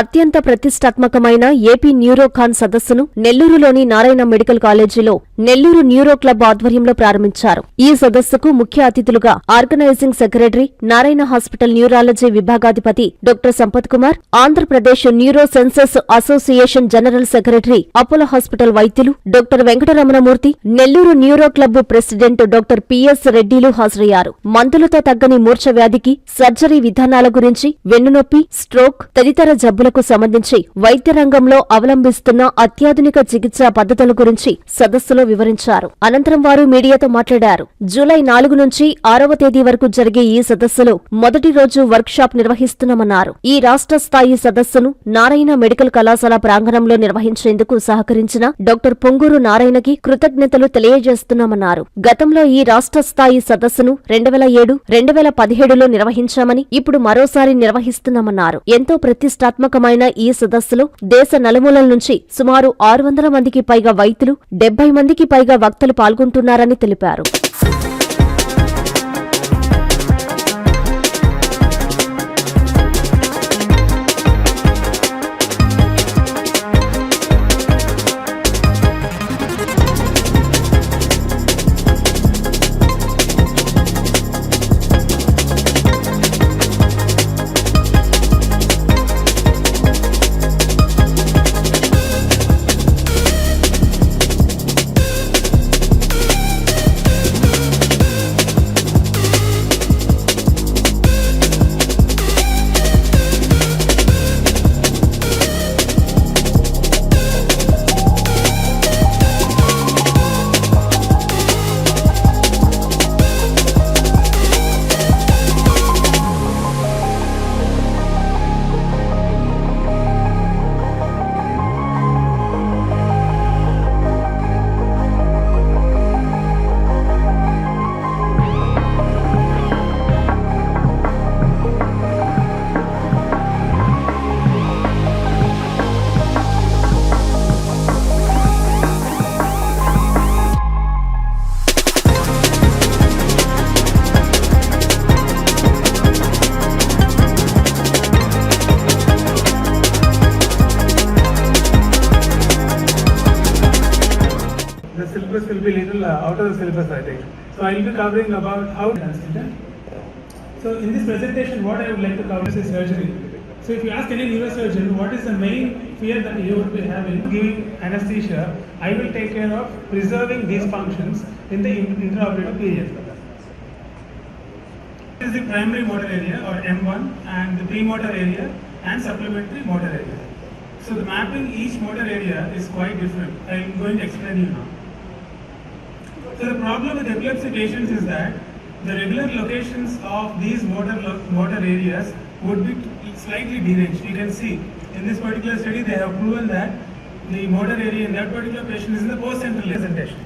అత్యంత ప్రతిష్టాత్మకమైన ఏపీ న్యూరోఖాన్ సదస్సును నెల్లూరులోని నారాయణ మెడికల్ కాలేజీలో నెల్లూరు న్యూరో క్లబ్ ఆధ్వర్యంలో ప్రారంభించారు. ఈ సదస్సుకు ముఖ్య అతిథులుగా organising secretary Narayana hospital neurology విభాగాధిపతి doctor Sampath Kumar Andhra Pradesh neuro sciences association general secretary Apollo hospital వైద్యులు doctor Venkataramanamurthy Nellore neuro club president doctor PS రెడ్డిలు హాజరయ్యారు. మందులతో తగ్గని మూర్ఛ వ్యాధికి సర్జరీ విధానాల గురించి వెన్నునొప్పి స్ట్రోక్ తదితర జబ్బులకు సంబంధించి వైద్య రంగంలో అవలంబిస్తున్న అత్యాధునిక చికిత్సా పద్ధతుల గురించి సదస్సులో వివరించారు. అనంతరం వారు మీడియాతో మాట్లాడారు. జూలై నాలుగు నుంచి ఆరవ తేదీ వరకు జరిగే ఈ సదస్సులో మొదటి రోజు వర్క్ షాప్ నిర్వహిస్తున్నామన్నారు. ఈ రాష్ట్ర స్థాయి సదస్సును నారాయణ మెడికల్ కళాశాల ప్రాంగణంలో నిర్వహించేందుకు సహకరించిన డాక్టర్ పొంగూరు నారాయణకి కృతజ్ఞతలు తెలియజేస్తున్నామన్నారు. గతంలో ఈ రాష్ట్ర స్థాయి సదస్సును రెండు వేల ఏడు రెండు వేల పదిహేడులో నిర్వహించామని ఇప్పుడు మరోసారి నిర్వహిస్తున్నామన్నారు. ఎంతో ప్రతిష్టాత్మక ప్రతిష్టాత్మకమైన ఈ సదస్సులో దేశ నలుమూలల నుంచి సుమారు ఆరు వందల మందికి పైగా వైద్యులు డెబ్బై మందికి పైగా వక్తలు పాల్గొంటున్నారని తెలిపారు. So I will be covering about how. So in this presentation, what I would like to cover is surgery. So if you ask any neurosurgeon, what is the main fear that you would be having giving anesthesia, I will take care of preserving these functions in the in- intraoperative period. This is the primary motor area or M1 and the premotor area and supplementary motor area. So the mapping each motor area is quite different. I am going to explain you now. So the problem with epilepsy patients is that the regular locations of these motor motor areas would be slightly deranged. You can see in this particular study they have proven that the motor area in that particular patient is in the post-central presentation.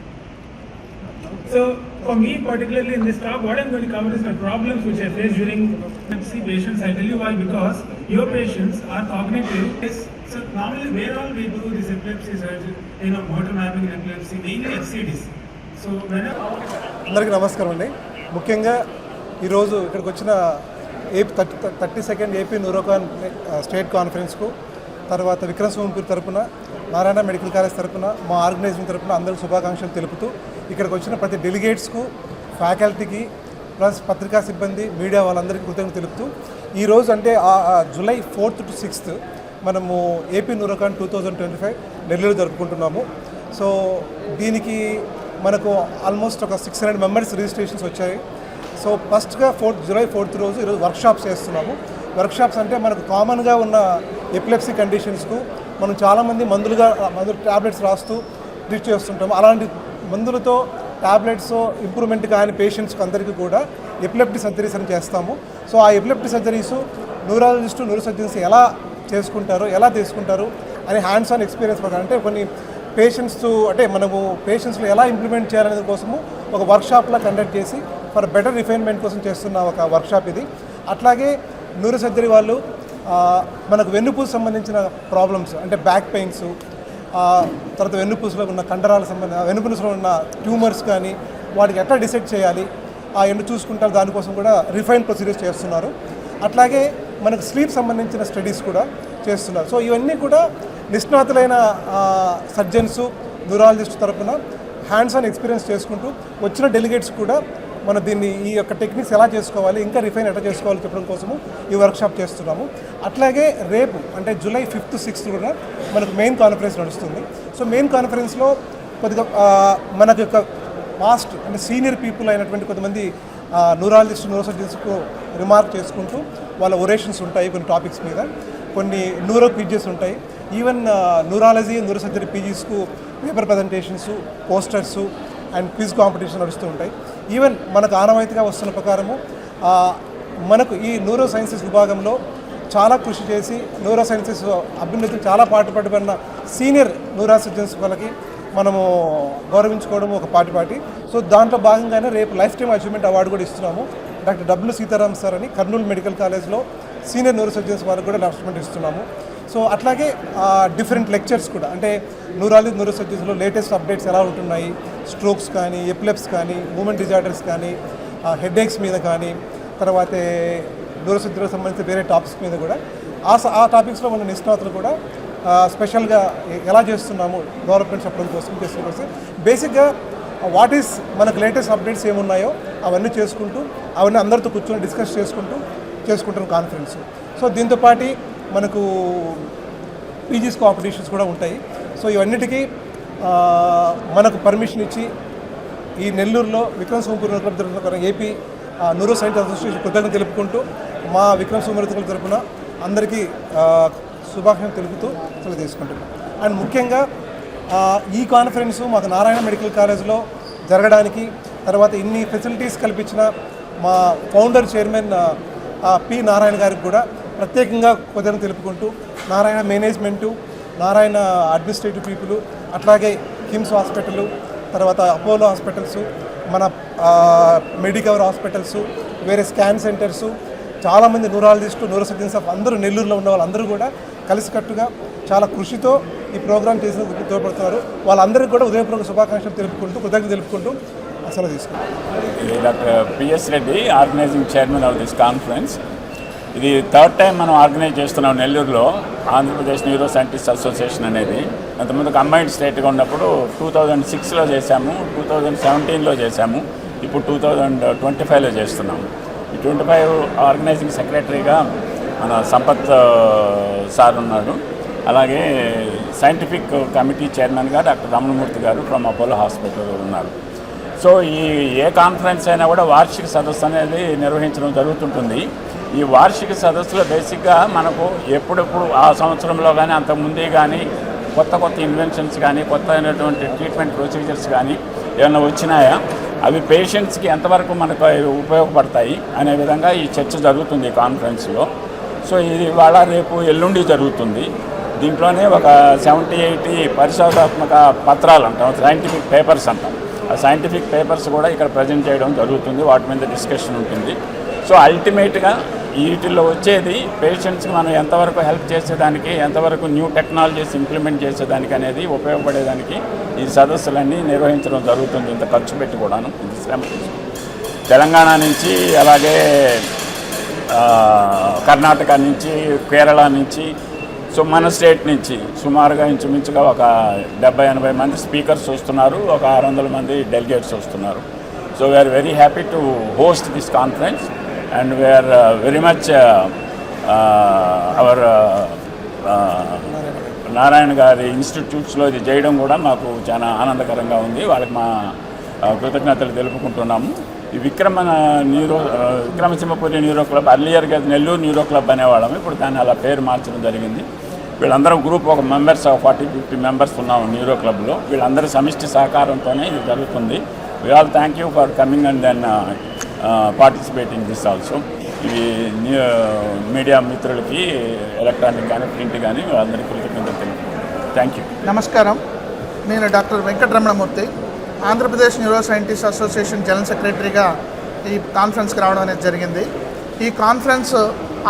So for me particularly in this talk, what I'm going to cover is the problems which I face during epilepsy patients. I tell you why because your patients are cognitive. So normally where all we do this epilepsy surgery, you know, motor mapping in epilepsy, mainly FCDs. అందరికీ నమస్కారం అండి. ముఖ్యంగా ఈరోజు ఇక్కడికి వచ్చిన AP thirty thirty second AP Neurocon state కాన్ఫరెన్స్కు తర్వాత విక్రమ్ సోంపూర్ తరపున Narayana medical college తరపున మా ఆర్గనైజింగ్ తరపున అందరూ శుభాకాంక్షలు తెలుపుతూ ఇక్కడికి వచ్చిన ప్రతి డెలిగేట్స్కు ఫ్యాకల్టీకి ప్లస్ పత్రికా సిబ్బంది మీడియా వాళ్ళందరికీ కృతజ్ఞత తెలుపుతూ ఈరోజు అంటే జూలై ఫోర్త్ టు సిక్స్త్ మనము AP Neurocon two thousand twenty five Nellore జరుపుకుంటున్నాము. సో దీనికి మనకు ఆల్మోస్ట్ ఒక సిక్స్ హండ్రెడ్ మెంబర్స్ రిజిస్ట్రేషన్స్ వచ్చాయి. సో ఫస్ట్గా ఫోర్త్ జూలై ఫోర్త్ రోజు ఈరోజు వర్క్షాప్స్ చేస్తున్నాము. వర్క్షాప్స్ అంటే మనకు కామన్గా ఉన్న ఎపిలెప్సీ కండిషన్స్కు మనం చాలామంది మందులుగా మందులు ట్యాబ్లెట్స్ రాస్తూ ట్రీట్ చేస్తుంటాము. అలాంటి మందులతో ట్యాబ్లెట్స్ ఇంప్రూవ్మెంట్ కాని పేషెంట్స్కి అందరికీ కూడా ఎపిలెప్టీ సర్జరీస్ అని చేస్తాము. సో ఆ epilepsy surgeries neurologist neuro surgeons ఎలా చేసుకుంటారు ఎలా తీసుకుంటారు అని హ్యాండ్స్ ఆన్ ఎక్స్పీరియన్స్ ప్రకారం అంటే కొన్ని పేషెంట్స్ అంటే మనము పేషెంట్స్లో ఎలా ఇంప్లిమెంట్ చేయాలనేది కోసము ఒక వర్క్షాప్లా కండక్ట్ చేసి ఫర్ బెటర్ రిఫైన్మెంట్ కోసం చేస్తున్న ఒక వర్క్షాప్ ఇది. అట్లాగే న్యూరో సర్జరీ వాళ్ళు మనకు వెన్నుపూస సంబంధించిన ప్రాబ్లమ్స్ అంటే బ్యాక్ పెయిన్స్ తర్వాత వెన్నుపూసలో ఉన్న కండరాల సంబంధ వెన్నుపూసలో ఉన్న ట్యూమర్స్ కానీ వాటికి ఎట్లా డిసైడ్ చేయాలి ఆ ఎండు చూసుకుంటారు దానికోసం కూడా రిఫైన్ ప్రొసీజర్స్ చేస్తున్నారు. అట్లాగే మనకు స్లీప్ సంబంధించిన స్టడీస్ కూడా చేస్తున్నారు. సో ఇవన్నీ కూడా నిష్ణాతులైన సర్జన్స్ న్యూరాలజిస్ట్ తరపున హ్యాండ్స్ ఆన్ ఎక్స్పీరియన్స్ చేసుకుంటూ వచ్చిన డెలిగేట్స్ కూడా మన దీన్ని ఈ యొక్క టెక్నిక్స్ ఎలా చేసుకోవాలి ఇంకా రిఫైన్ ఎట్లా చేసుకోవాలి చెప్పడం కోసము ఈ వర్క్షాప్ చేస్తున్నాము. అట్లాగే రేపు అంటే జూలై ఫిఫ్త్ సిక్స్త్ కూడా మనకు మెయిన్ కాన్ఫరెన్స్ నడుస్తుంది. సో మెయిన్ కాన్ఫరెన్స్లో కొద్దిగా మనకు యొక్క పాస్ట్ అంటే సీనియర్ పీపుల్ అయినటువంటి కొంతమంది న్యూరాలజిస్ట్ న్యూరోసర్జన్స్కు రిమార్క్ చేసుకుంటూ వాళ్ళ ఒరేషన్స్ ఉంటాయి కొన్ని టాపిక్స్ మీద. కొన్ని న్యూరో క్విజెస్ ఉంటాయి. Even neurology neurosurgery పీజీస్కు paper presentations posters and quiz competition నడుస్తూ ఉంటాయి. ఈవెన్ మనకు ఆనవాయితీగా వస్తున్న ప్రకారము మనకు ఈ న్యూరో సైన్సెస్ విభాగంలో చాలా కృషి చేసి న్యూరో సైన్సెస్ అభ్యున్నతికి చాలా పాటుపడిపోయిన సీనియర్ న్యూరో సర్జన్స్ వాళ్ళకి మనము గౌరవించుకోవడం ఒక పాటి పాటి. సో దాంట్లో భాగంగానే రేపు లైఫ్ టైమ్ అచీవ్మెంట్ అవార్డు కూడా ఇస్తున్నాము. డాక్టర్ డబ్ల్యూ సీతారాం సార్ అని కర్నూలు మెడికల్ కాలేజ్లో సీనియర్ న్యూరో సర్జన్స్ వాళ్ళకి కూడా అచీవ్మెంట్ ఇస్తున్నాము. సో అట్లాగే డిఫరెంట్ లెక్చర్స్ కూడా. అంటే న్యూరాలజీ న్యూరోసర్జీస్లో లేటెస్ట్ అప్డేట్స్ ఎలా ఉంటున్నాయి? స్ట్రోక్స్ కానీ ఎపిలెప్స్ కానీ మూమెంట్ డిజార్డర్స్ కానీ హెడేక్స్ మీద కానీ తర్వాత న్యూరోసర్జరీకి సంబంధించిన వేరే టాపిక్స్ మీద కూడా. ఆ ఆ టాపిక్స్లో ఉన్న నిష్ణాతులు కూడా స్పెషల్గా ఎలా చేస్తున్నాము డెవలప్మెంట్ చెప్పడం కోసం చేసుకోవాల్సి బేసిక్గా వాట్ ఈస్ మనకు లేటెస్ట్ అప్డేట్స్ ఏమున్నాయో అవన్నీ చేసుకుంటూ అవన్నీ అందరితో కూర్చొని డిస్కస్ చేసుకుంటూ చేసుకుంటున్న కాన్ఫరెన్స్ సో దీంతోపాటు మనకు పీజీస్ కాంపిటీషన్స్ కూడా ఉంటాయి. సో ఇవన్నిటికీ మనకు పర్మిషన్ ఇచ్చి ఈ నెల్లూరులో విక్రమ్ సోమపురి క్లబ్ తరఫున ఏపీ న్యూరో సైన్స్ అసోసియేషన్ కృతజ్ఞత తెలుపుకుంటూ మా విక్రమ్ సోమరతుల తరఫున అందరికీ శుభాకాంక్షలు తెలుపుతూ సెలవు తీసుకుంటున్నాం అండ్ ముఖ్యంగా ఈ కాన్ఫరెన్స్ మాకు నారాయణ మెడికల్ కాలేజ్లో జరగడానికి తర్వాత ఇన్ని ఫెసిలిటీస్ కల్పించిన మా ఫౌండర్ చైర్మన్ పి నారాయణ గారికి కూడా ప్రత్యేకంగా కొద్దిగా తెలుపుకుంటూ Narayana management Narayana administrative people అట్లాగే కిమ్స్ హాస్పిటల్ తర్వాత అపోలో హాస్పిటల్స్ మన మెడికవర్ హాస్పిటల్స్ వేరే స్కాన్ సెంటర్స్ చాలామంది న్యూరాలజిస్టు న్యూరోసర్జన్స్ ఆఫ్ అందరూ నెల్లూరులో ఉన్న వాళ్ళందరూ కూడా కలిసికట్టుగా చాలా కృషితో ఈ ప్రోగ్రామ్ చేసినందుకు తోడ్పడుతున్నారు. వాళ్ళందరికీ కూడా ఉదయపూర్వక శుభాకాంక్షలు తెలుపుకుంటూ కృతజ్ఞత తెలుపుకుంటూ అసలు తీసుకుంటాం. Doctor PS Reddy organising chairman of this conference. ఇది థర్డ్ టైం మనం ఆర్గనైజ్ చేస్తున్నాం నెల్లూరులో. ఆంధ్రప్రదేశ్ న్యూరో సైంటిస్ట్ అసోసియేషన్ అనేది. అంతకుముందు కంబైన్డ్ స్టేట్గా ఉన్నప్పుడు టూ థౌజండ్ సిక్స్లో చేశాము టూ థౌజండ్ సెవెంటీన్లో చేశాము ఇప్పుడు టూ థౌజండ్ ట్వంటీ ఫైవ్లో చేస్తున్నాము ఈ ట్వంటీ ఫైవ్ ఆర్గనైజింగ్ సెక్రటరీగా మన సంపత్ సార్ ఉన్నాడు అలాగే సైంటిఫిక్ కమిటీ చైర్మన్గా doctor Ramanamurthy garu from Apollo hospital ఉన్నారు. సో ఈ ఏ కాన్ఫరెన్స్ అయినా కూడా వార్షిక సదస్సు అనేది నిర్వహించడం జరుగుతుంటుంది. ఈ వార్షిక సదస్సులో బేసిక్గా మనకు ఎప్పుడెప్పుడు ఆ సంవత్సరంలో కానీ అంతకుముందే కానీ కొత్త కొత్త ఇన్వెన్షన్స్ కానీ కొత్త అయినటువంటి ట్రీట్మెంట్ ప్రొసీజర్స్ కానీ ఏమైనా వచ్చినాయా? అవి పేషెంట్స్కి ఎంతవరకు మనకు ఉపయోగపడతాయి అనే విధంగా ఈ చర్చ జరుగుతుంది ఈ కాన్ఫరెన్స్లో. సో ఇది ఇవాళ రేపు ఎల్లుండి జరుగుతుంది. దీంట్లోనే ఒక సెవెంటీ ఎయిటీ పరిశోధాత్మక పత్రాలు అంటాం సైంటిఫిక్ పేపర్స్ అంటాం. ఆ సైంటిఫిక్ పేపర్స్ కూడా ఇక్కడ ప్రజెంట్ చేయడం జరుగుతుంది వాటి మీద డిస్కషన్ ఉంటుంది. సో అల్టిమేట్గా వీటిల్లో వచ్చేది పేషెంట్స్కి మనం ఎంతవరకు హెల్ప్ చేసేదానికి ఎంతవరకు న్యూ టెక్నాలజీస్ ఇంప్లిమెంట్ చేసేదానికి అనేది ఉపయోగపడేదానికి ఈ సదస్సులన్నీ నిర్వహించడం జరుగుతుంది ఇంత ఖర్చు పెట్టి కూడాను. ఇంత శ్రమ తెలంగాణ నుంచి అలాగే కర్ణాటక నుంచి కేరళ నుంచి సో మన స్టేట్ నుంచి సుమారుగా ఇంచుమించుగా ఒక డెబ్బై ఎనభై మంది స్పీకర్స్ వస్తున్నారు. ఒక ఆరు వందల మంది డెలిగేట్స్ వస్తున్నారు. So we are very happy to host this conference and we are very much our Narayana గారి ఇన్స్టిట్యూట్స్లో ఇది చేయడం కూడా మాకు చాలా ఆనందకరంగా ఉంది. వాళ్ళకి మా కృతజ్ఞతలు తెలుపుకుంటున్నాము. ఈ Vikrama neuro Vikramasimhapuri neuro club అర్లియర్గా Nellore neuro club అనేవాళ్ళం. ఇప్పుడు దాన్ని అలా పేరు మార్చడం జరిగింది. వీళ్ళందరం గ్రూప్ ఒక మెంబర్స్ ఫార్టీ ఫిఫ్టీ మెంబర్స్ ఉన్నాము న్యూరో క్లబ్లో. వీళ్ళందరి సమిష్టి సహకారంతోనే ఇది జరుగుతుంది. We all thank you for coming and then participating this also ఇవి న్యూ మీడియా మిత్రులకి ఎలక్ట్రానిక్ కానీ ప్రింట్ కానీ వాళ్ళందరికీ కృతజ్ఞతలు థ్యాంక్ యూ నమస్కారం. నేను doctor Venkataramanamurthy. Andhra Pradesh neuro scientist association general సెక్రటరీగా ఈ కాన్ఫరెన్స్కి రావడం అనేది జరిగింది. ఈ conference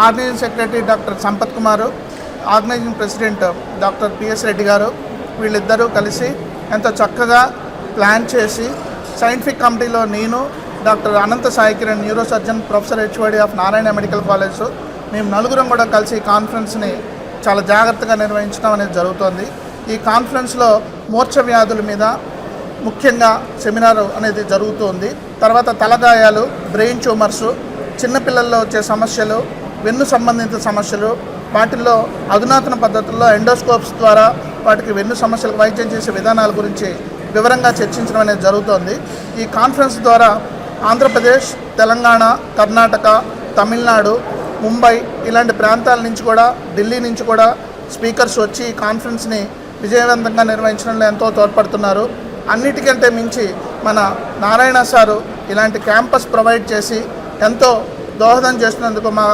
organising secretary doctor Sampath Kumar organising president doctor PS Reddy garu వీళ్ళిద్దరూ కలిసి ఎంతో చక్కగా ప్లాన్ చేసి సైంటిఫిక్ కమిటీలో నేను doctor Anantha Sai Kiran neuro surgeon professor HOD of Narayana medical college. మేము నలుగురం కూడా కలిసి ఈ కాన్ఫరెన్స్ని చాలా జాగ్రత్తగా నిర్వహించడం అనేది జరుగుతోంది. ఈ కాన్ఫరెన్స్లో మూర్ఛ వ్యాధుల మీద ముఖ్యంగా సెమినార్ అనేది జరుగుతుంది. తర్వాత తలగాయాలు బ్రెయిన్ ట్యూమర్స్ చిన్నపిల్లల్లో వచ్చే సమస్యలు వెన్ను సంబంధిత సమస్యలు వాటిల్లో అధునాతన పద్ధతుల్లో ఎండోస్కోప్స్ ద్వారా వాటికి వెన్ను సమస్యలకు వైద్యం చేసే విధానాల గురించి వివరంగా చర్చించడం అనేది జరుగుతోంది. ఈ కాన్ఫరెన్స్ ద్వారా ఆంధ్రప్రదేశ్ తెలంగాణ కర్ణాటక తమిళనాడు ముంబై ఇలాంటి ప్రాంతాల నుంచి కూడా ఢిల్లీ నుంచి కూడా స్పీకర్స్ వచ్చి ఈ కాన్ఫరెన్స్ని విజయవంతంగా నిర్వహించడంలో ఎంతో తోడ్పడుతున్నారు. అన్నిటికంటే మించి మన నారాయణ సారు ఇలాంటి క్యాంపస్ ప్రొవైడ్ చేసి ఎంతో దోహదం చేసినందుకు మా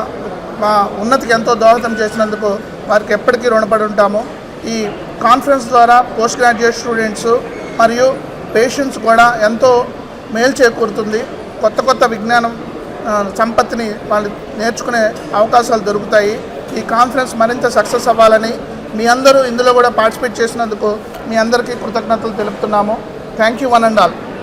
మా ఉన్నతికి ఎంతో దోహదం చేసినందుకు వారికి ఎప్పటికీ రుణపడి ఉంటాము. ఈ కాన్ఫరెన్స్ ద్వారా పోస్ట్ గ్రాడ్యుయేట్ స్టూడెంట్స్ మరియు పేషెంట్స్ కూడా ఎంతో మేలు చేకూరుతుంది. కొత్త కొత్త విజ్ఞానం సంపత్తిని వాళ్ళు నేర్చుకునే అవకాశాలు దొరుకుతాయి. ఈ కాన్ఫరెన్స్ మరింత సక్సెస్ అవ్వాలని మీ అందరూ ఇందులో కూడా పార్టిసిపేట్ చేసినందుకు మీ అందరికీ కృతజ్ఞతలు తెలుపుతున్నాము. Thank you one and all.